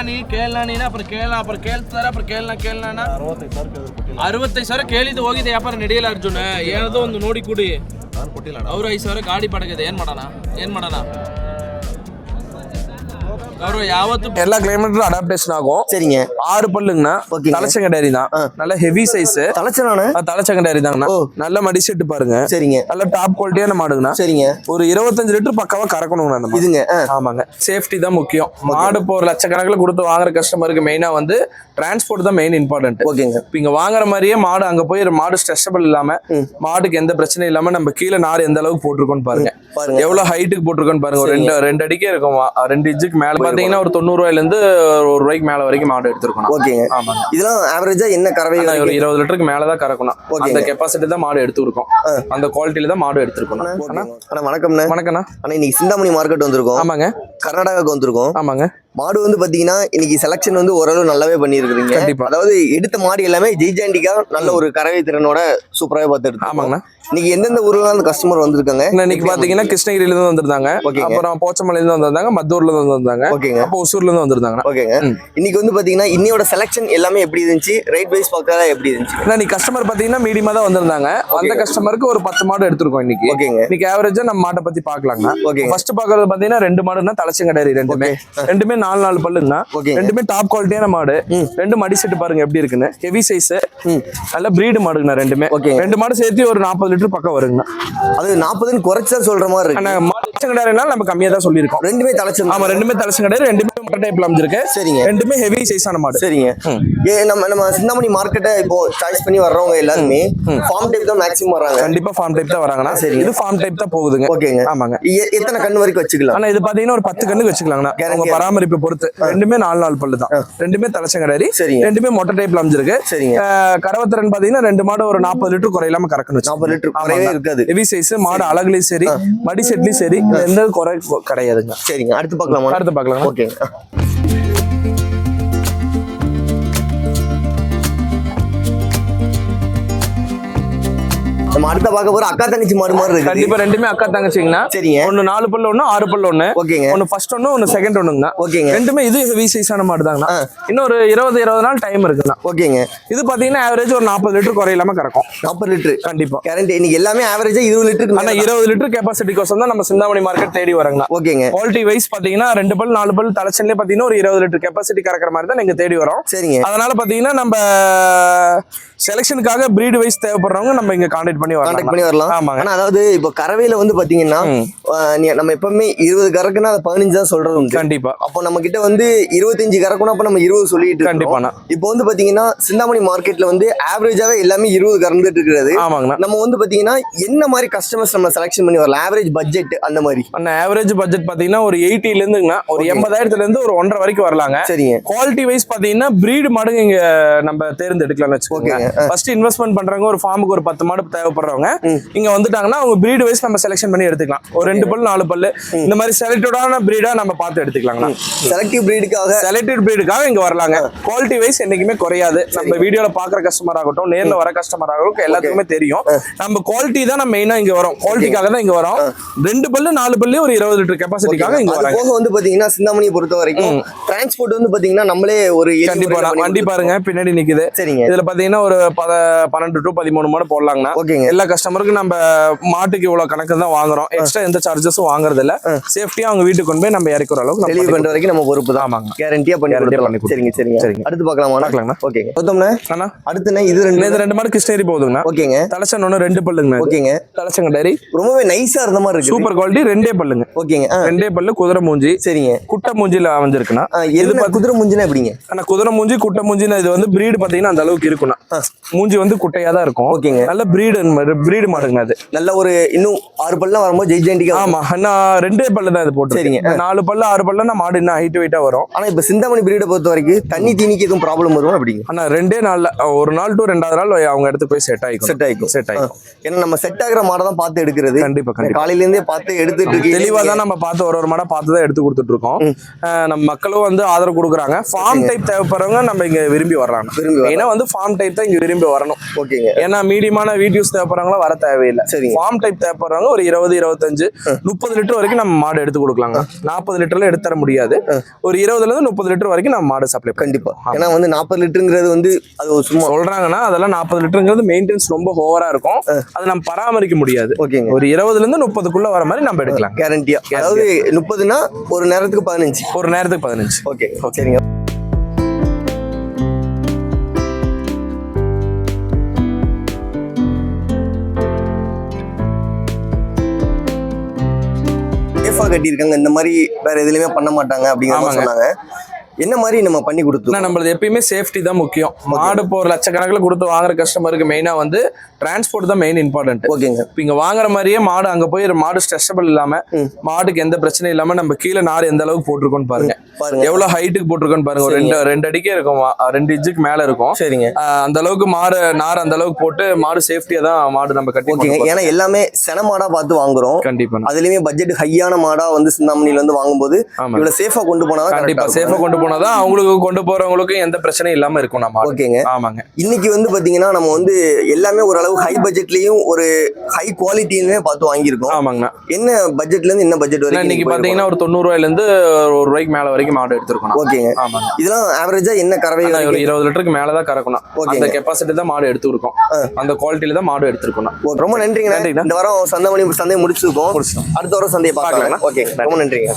கேள்னானி கேள்னானினா அப்புறம் கேள்னா அப்புறம் ಕೇಳ್ತಾರೆ அப்புறம் ಕೇಳ್ನ ಕೇಳ್ನ ಅರವತ್ತೈದು ಸಾವಿರ ಕೇಳಿದ್ದು ಹೋಗಿದೆ ವ್ಯಾಪಾರ ನಡೆಯಲ್ಲ ಅರ್ಜುನ. ಏನದೋ ಒಂದು ನೋಡಿ ಕೂಡಿ. ಕೊಟ್ಟಿಲ್ಲ ಅವ್ರು ಐದು ಸಾವಿರ ಗಾಡಿ ಪಡಗಿದೆ. ಏನು ಮಾಡೋಣ? ಏನು ಮಾಡೋಣ? எல்லா கிளைமேட்டும் அடாப்டேஷன் ஆகும். சரிங்க. ஆறு பல்லுங்கண்ணா. தலைச்சங்கடாரி தான். நல்ல ஹெவி சைஸ் தலைச்சனானே தலைச்சங்கடாரி தாங்கண்ணா. நல்ல மடி செட்டு பாருங்க. சரிங்க. நல்ல டாப் குவாலிட்டியான மாடுங்கண்ணா சரிங்க. ஒரு இருபத்தஞ்சு லிட்டர் பக்காவா கறக்கணுங்கண்ணா. இதுங்க ஆமாங்க. சேஃப்டி தான் முக்கியம். மாடு இப்போ ஒரு லட்சக்கணக்கில் கொடுத்து வாங்குற கஸ்டமருக்கு மெயினா வந்து டிரான்ஸ்போர்ட் தான் மெயின் இம்பார்ட்டன்ட் ஓகேங்க. இப்போ இங்க வாங்குற மாதிரியே மாடு அங்க போய் ஒரு மாடு ஸ்ட்ரெஸ்ஸபிள் இல்லாம மாடுக்கு எந்த பிரச்சனையும் இல்லாம நம்ம கீழே நார் எந்த அளவுக்கு போட்டிருக்கோம்னு பாருங்க. பாருங்க. எவ்வளவு ஹைட்டுக்கு போட்டிருக்கோம்னு பாருங்க. ஒரு ரெண்டு ரெண்டு அடிக்கே இருக்கும். மா- ரெண்டு இன்ச்சுக்கு மேல பாத்தீங்கன்னா ஒரு தொண்ணூறு ரூபாயில இருந்து ஒரு ரூபாய்க்கு மேல வரைக்கும் மாடு எடுத்திருக்கணும். ஓகேங்க. ஆமாங்க இதெல்லாம் ஆவரேஜா என்ன கறவை ஒரு? இருபது லிட்டருக்கு மேலதான் கறக்கணும். ஓகேங்க. அந்த கெப்பாசிட்டி தான் மாடு எடுத்துருக்கோம். அந்த குவாலிட்டியில தான் மாடு எடுத்திருக்கணும். அண்ணா? வணக்கம்ண்ணே. வணக்கண்ணா அண்ணா இன்னைக்கு சிந்தாமணி மார்க்கெட் வந்திருக்கோம். ஆமாங்க. கர்நாடகாவுக்கு வந்திருக்கோம். ஆமாங்க. மாடு வந்து பாத்தீங்கன்னா இன்னைக்கு செலக்ஷன் வந்து ஓரளவு நல்லாவே பண்ணியிருக்கிறீங்க. கண்டிப்பா. அதாவது எடுத்த மாடு எல்லாமே ஜெய்ஜாண்டிக்கா நல்ல ஒரு கறவை திறனோட சூப்பராகவே பார்த்து எடுத்து ஆமாங்கண்ணா. இன்னைக்கு எந்தெந்த ஊர்ல இருந்து கஸ்டமர் வந்திருக்காங்க? இன்னைக்கு பாத்தீங்கன்னா கிருஷ்ணகிரில இருந்து வந்திருந்தாங்க. அப்புறம் போச்சமலையில இருந்து வந்திருந்தாங்க மத்தூர்ல இருந்து வந்திருந்தாங்க. ஓகேங்க. அப்போ ஒசூர்ல இருந்து வந்திருந்தாங்க ஓகேங்க. இன்னைக்கு வந்து பாத்தீங்கன்னா இன்னையோட செலக்ஷன் எல்லாமே எப்படி இருந்துச்சு? ரேட் வைஸ் பார்க்கறதா எப்படி இருந்துச்சு? நீ கஸ்டமர் பாத்தீங்கன்னா மீடியமா தான் வந்திருந்தாங்க. அந்த கஸ்டமருக்கு ஒரு பத்து மாடு எடுத்திருக்கோம் இன்னைக்கு. ஓகேங்க. இன்னைக்கு ஆவரேஜா நம்ம மாட்டை பத்தி பாக்கலாங்கண்ணா ஓகேங்க. ஃபர்ஸ்ட் பாக்குறது பாத்தீங்கன்னா ரெண்டு மாடுன்னா தலைச்சங்கடாரி ரெண்டுமே. ரெண்டுமே நாலு நாலு பல்லுங்கண்ணா ஓகேங்க. ரெண்டுமே டாப் குவாலிட்டியான மாடு. ரெண்டு மடி செட்டு பாருங்க எப்படி இருக்குன்னு. Heavy size. நல்ல பிரீடு மாடுங்கண்ணா ரெண்டுமே. ரெண்டு மாடு சேர்த்து ஒரு நாற்பது லிட்டர் பக்கம் வருங்கண்ணா. அது நாற்பதுன்னு குறைச்சா சொல்ற மாதிரி இருக்கு. மாடு தலைச்சங்கடாரினால நம்ம கம்மியா தான் சொல்லியிருக்கோம். ரெண்டுமே தலைச்சு ஆமா ரெண்டுமே தலைச்சங்கடாரி ரெண்டுமே மொட்டை டைப்ல அமைஞ்சிருக்கு. சரிங்க. ரெண்டுமே ஹெவி சைஸான மாடு. சரிங்க. ஏ நம்ம நம்ம சிந்தாமணி மார்க்கெட்டை இப்போ சாய்ஸ் பண்ணி வர்றவங்க எல்லாருமே ஃபார்ம் டைப் தான் மேக்ஸிமம் வர்றாங்க கண்டிப்பா ஃபார்ம் டைப் தான் வராங்கண்ணா. சரிங்க. இது ஃபார்ம் டைப் தான் போகுதுங்க. ஓகேங்க. ஆமாங்க. எத்தனை கண்ணு வரைக்கும் வச்சுக்கலாம்? ஆனா இது பாத்தீங்கன்னா ஒரு பத்து கண்ணுக்கு வச்சுக்கலாங்கண்ணா. உங்க பராமரிப்பு பொறுத்து. ரெண்டுமே நாலு நாள் பல்லு தான். ரெண்டுமே தலைச்சங்கடாரி. ரெண்டுமே மொட்டை டைப்ல அமைஞ்சிருக்கு. சரிங்க. அஹ் கறவைத்திறன் பாத்தீங்கன்னா ரெண்டு மாடு ஒரு நாற்பது லிட்டர் குறையில்லாம கறக்கணும் நாற்பது லிட்டர் குறையவே இருக்காது. ஹெவி சைஸ் மாடு அழகுலயும் சரி மடி செட்லயும் சரி எந்த குறை கிடையாதுங்க. சரிங்க. அடுத்து பார்க்கலாமா? அடுத்து பார்க்கலாம் ஓகேங்க. நம்ம அடுத்த பார்க்க போற அக்கா தங்கச்சி மாடு மாதிரி இருக்கு கண்டிப்பா ரெண்டுமே அக்கா தங்கச்சிங்கண்ணா. சரிங்க. ஒன்னு நாலு பல்லு ஒண்ணு ஆறு பல்லு ஒண்ணு. ஓகேங்க. ஒன்னு ஃபர்ஸ்ட் ஒண்ணு ஒன்னு செகண்ட் ஒண்ணுங்கண்ணா. ஓகேங்க. ரெண்டுமே இது ஹெவி சைஸான மாடு தாங்கண்ணா ஒரு இருபது இருபது நாள் டைம் இருக்குண்ணா. ஓகேங்க. இது பாத்தீங்கன்னா ஆவரேஜ் ஒரு நாற்பது லிட்டர் குறையில்லாம கறக்கும். நாற்பது லிட்டர். கண்டிப்பா. கேரண்டி இன்னைக்கு எல்லாமே ஆவரேஜா இருபது லிட்டருக்கு ஆனா இருபது லிட்டர் கெப்பாசிட்டி கோசம் தான் நம்ம சிந்தாமணி மார்க்கெட் தேடி வராங்கண்ணா. ஓகேங்க. குவாலிட்டி வைஸ் பாத்தீங்கன்னா ரெண்டு பல் நாலு பல் தலைச்சன்லேயே பாத்தீங்கன்னா ஒரு இருபது லிட்டர் கெப்பாசிட்டி கறக்கிற மாதிரி தான் நீங்க தேடி வரோம். சரிங்க. அதனால பாத்தீங்கன்னா நம்ம செலெக்ஷனுக்காக பிரீடு வைஸ் தேவைப்படுறவங்க நம்ம இங்க கான்டாக்ட் பண்ணி கான்டாக்ட் வரலாம். பண்ணி வரலாம். ஆமாங்க. ஆனா அதாவது இப்போ கறவையில வந்து பாத்தீங்கன்னா நம்ம எப்பவுமே இருபது கறக்குன்னா அதை பதினஞ்சு தான் சொல்றது உண்டு. கண்டிப்பா. அப்போ நம்ம கிட்ட வந்து இருபத்தஞ்சு கறக்கணும் அப்ப நம்ம இருபது சொல்லிட்டு கண்டிப்பாண்ணா இப்போ வந்து பாத்தீங்கன்னா சிந்தாமணி மார்க்கெட்ல வந்து ஆவரேஜாவே எல்லாமே இருபது கறந்துட்டு இருக்கிறது ஆமாங்கண்ணா நம்ம வந்து பாத்தீங்கன்னா என்ன மாதிரி கஸ்டமர்ஸ் நம்ம செலக்ஷன் பண்ணி வரலாம்? ஆவரேஜ் பட்ஜெட் அந்த மாதிரி. அண்ணா ஆவரேஜ் பட்ஜெட் பாத்தீங்கன்னா ஒரு எயிட்டில இருந்துங்கண்ணா ஒரு எண்பதாயிரத்துல இருந்து ஒரு ஒன்றரை வரைக்கும் வரலாங்க. சரிங்க. குவாலிட்டி வைஸ் பாத்தீங்கன்னா பிரீடு மாடுங்க இங்க நம்ம தேர்ந்தெடுக்கலாம்னு வச்சுக்கோங்க. ஃபர்ஸ்ட் இன்வெஸ்ட்மெண்ட் பண்றவங்க ஒரு ஃபார்முக்கு ஒரு பத்து மாடு தேவைப்படுறவங்க ம். இங்க வந்துட்டாங்கன்னா அவங்க பிரீடு வைஸ் நம்ம செலக்ஷன் பண்ணி எடுத்துக்கலாம். ஒரு ரெண்டு பல்லு நாலு பல்லு. இந்த மாதிரி செலக்டடான பிரீடா நம்ம பார்த்து எடுத்துக்கலாங்கண்ணா செலக்டிவ் பிரீடுக்காக செலக்டட் பிரீடுக்காக இங்க வரலாங்க. குவாலிட்டி வைஸ் என்னைக்குமே குறையாது. நம்ம வீடியோல பாக்குற கஸ்டமர் ஆகட்டும் நேர்ல வர கஸ்டமர் ஆகட்டும் எல்லாத்துக்குமே தெரியும். நம்ம குவாலிட்டி தான் நம்ம மெயினா இங்க வரோம். குவாலிட்டிக்காக தான் இங்க வரோம். ரெண்டு பல்லு நாலு பல்லு ஒரு இருபது லிட்டர் கெப்பாசிட்டிக்காக இங்க வராங்க. போக வந்து பாத்தீங்கன்னா சிந்தாமணியை பொறுத்த வரைக்கும் டிரான்ஸ்போர்ட் வந்து பாத்தீங்கன்னா நம்மளே ஒரு கண்டிப்பா வண்டி பாருங்க பின்னாடி நிக்குது. சரிங்க. இதுல பாத்தீங்கன்னா ஒரு பன்னெண்டு டு பதிமூணு மாடு போடலாங்கண்ணா. ஓகேங்க. எல்லா கஸ்டமருக்கும் நம்ம மாட்டுக்கு இவ்வளவு கணக்கு தான் வாங்குறோம். எக்ஸ்ட்ரா எந்த சார்ஜஸும் வாங்குறது இல்ல சேஃப்டியா அவங்க வீட்டுக்கு கொண்டு போய் நம்ம இறக்குற அளவுக்கு டெலிவரி பண்ற வரைக்கும் நம்ம பொறுப்பு தான். ஆமாங்க. கேரண்டியா பண்ணி சரிங்க சரிங்க. சரிங்க. அடுத்து பார்க்கலாமா பார்க்கலாங்கண்ணா. ஓகேங்க கௌதம்ண்ணே அண்ணா. அடுத்துண்ணே இது ரெண்டு இது ரெண்டு மாடு கிருஷ்ணகிரி போகுதுங்கண்ணா ஓகேங்க. தலைச்சன் ஒன்று ரெண்டு பல்லுங்கண்ணா இது. ஓகேங்க. தலைச்சங்க டைரி ரொம்பவே நைஸா இருந்த மாதிரி இருக்கு சூப்பர் குவாலிட்டி ரெண்டே பல்லுங்க. ஓகேங்க ரெண்டே பல்லு குதிரை மூஞ்சி. சரிங்க. குட்டை மூஞ்சில அமைஞ்சிருக்குண்ணா. ஆ, என்ன குதிரை முஞ்சினா எப்படிங்க? ஆனா குதிரை மூஞ்சி குட்டை மூஞ்சின்னு இது வந்து பிரீடு பாத்தீங்கன்னா அந்த அளவுக்கு இருக்குண்ணா. ஆ. மூஞ்சி வந்து குட்டையா தான் இருக்கும். ஓகேங்க. நல்ல பிரீடு பிரீடு மாடுங்க அது. நல்ல ஒரு இன்னும் ஆறு பல்லாம் வரும்போது ஜெய்ஜெண்டிக்கா ஆமா அண்ணா ரெண்டே பல்லு தான் இது போட்டு சரிங்க. நாலு பல்லு ஆறு பல்லுனா மாடு இன்னும் ஹைட் வெயிட்டா வரும். ஆனா இப்ப சிந்தாமணி பிரீடை பொறுத்த வரைக்கும் தண்ணி தீனிக்கு எதுவும் ப்ராப்ளம் வரும் அப்படிங்க? ஆனா ரெண்டே நாள்ல ஒரு நாள் டு ரெண்டாவது நாள் அவங்க இடத்து போய் செட் ஆயிக்கும் செட் ஆயிக்கும் செட் ஆயிக்கும் ஏன்னா நம்ம செட் ஆகுற மாடை தான் பார்த்து எடுக்கிறது. கண்டிப்பா கண்டிப்பா. காலையில இருந்தே பார்த்து எடுத்துட்டு இருக்கு தெளிவா தான் நம்ம பார்த்து ஒரு ஒரு மாடா பார்த்து தான் எடுத்து கொடுத்துட்டு இருக்கோம். நம்ம மக்களும் வந்து ஆதரவு கொடுக்குறாங்க. ஃபார்ம் டைப் தேவைப்படுறவங்க நம்ம இங்க விரும்பி வர்றாங்க. விரும்பி ஏன்னா வந்து ஃபார்ம் டைப் தான் இங்க விரும்பி வரணும். ஓகேங்க. ஏன்னா மீடியமான வீடியோஸ் தேவைப்படுறவங்களா வர தேவையில்லை. சரிங்க. ஃபார்ம் டைப் தேவைப்படுறவங்க ஒரு இருபது இருபத்தஞ்சு முப்பது லிட்டர் வரைக்கும் நம்ம மாடு எடுத்து கொடுக்கலாங்க. நாற்பது லிட்டர்ல எடுத்து தர முடியாது. ஒரு இருபதுல இருந்து முப்பது லிட்டர் வரைக்கும் நம்ம மாடு சப்ளை கண்டிப்பா. ஏன்னா வந்து நாற்பது லிட்டருங்கிறது வந்து அது சும்மா சொல்றாங்கன்னா அதெல்லாம் நாற்பது லிட்டருங்கிறது மெயின்டெனன்ஸ் ரொம்ப ஓவரா இருக்கும். அது நம்ம பராமரிக்க முடியாது. ஓகேங்க. ஒரு இருபதுல இருந்து முப்பதுக்குள்ள வர மாதிரி நம்ம எடுக்கலாம். கேரண்டியா அதாவது முப்பதுனா ஒரு நேரத்துக்கு பதினஞ்சு. ஒரு நேரத்துக்கு பதினஞ்சு. ஓகே. சரிங்க. சேஃபா கட்டியிருக்காங்க இந்த மாதிரி வேற எதுலயுமே பண்ண மாட்டாங்க அப்படிங்கிற மாதிரி. சொன்னாங்க என்ன மாதிரி நம்ம பண்ணி கொடுத்தோம் நம்மளது எப்பயுமே சேஃப்டி தான் முக்கியம். மாடு இப்போ ஒரு லட்சக்கணக்கில் கொடுத்து வாங்குற கஸ்டமருக்கு மெயினா வந்து டிரான்ஸ்போர்ட் தான் மெயின் இம்பார்ட்டன்ட் ஓகேங்க. இப்போ இங்க வாங்குற மாதிரியே மாடு அங்க போய் மாடு ஸ்ட்ரெச்சபிள் இல்லாம மாடுக்கு எந்த பிரச்சனையும் இல்லாம நம்ம கீழே நார் எந்த அளவுக்கு போட்டிருக்கோம்னு பாருங்க. எவ்வளவு ஹைட்டுக்கு போட்டிருக்கோம்னு பாருங்க. ஒரு ரெண்டு ரெண்டு அடிக்கே இருக்கும். ரெண்டு இன்ச்சுக்கு மேல இருக்கும். சரிங்க. அந்த அளவுக்கு மாடு நார் அந்த அளவுக்கு போட்டு மாடு சேஃப்டியா தான் மாடு நம்ம கட்டி ஓகேங்க. ஏன்னா எல்லாமே சென மாடா பார்த்து வாங்குறோம். கண்டிப்பா. அதுலயுமே பட்ஜெட் ஹையான மாடா வந்து சிந்தாமணில வந்து வாங்கும்போது ஆமா. இவ்வளவு சேஃபா கொண்டு போனா கண்டிப்பா. சேஃபா கொண்டு போனாதான் அவங்களுக்கு கொண்டு போறவங்களுக்கும் எந்த பிரச்சனையும் இல்லாம இருக்கும் நம்ம ஓகேங்க. ஆமாங்க. இன்னைக்கு வந்து பாத்தீங்கன்னா நம்ம வந்து எல்லாமே ஓரளவு ஹை பட்ஜெட்லயும் ஒரு ஹை குவாலிட்டியுமே பார்த்து வாங்கியிருக்கோம். ஆமாங்கண்ணா என்ன பட்ஜெட்ல இருந்து என்ன பட்ஜெட் வரைக்கும் இன்னைக்கு நீங்க பாத்தீங்கன்னா ஒரு தொண்ணூறு ரூபாயில இருந்து ஒரு ரூபாய்க்கு மேல வரைக்கும் மாடு எடுத்திருக்கணும். ஓகேங்க. ஆமாங்க. இதெல்லாம் ஆவரேஜா என்ன கறவை ஒரு? இருபது லிட்டருக்கு மேலதான் கறக்கணும். ஓகேங்க. அந்த கெப்பாசிட்டி தான் மாடு எடுத்துருக்கோம். அந்த குவாலிட்டியில தான் மாடு எடுத்திருக்கணும். ரொம்ப நன்றிங்க. நன்றிண்ணா. இந்த வாரம் சந்தை மணி சந்தையை முடிச்சிருக்கோம். அடுத்த வாரம் சந்தையை பார்க்கலாம். ஓகே. ரொம்ப நன்றிங்க.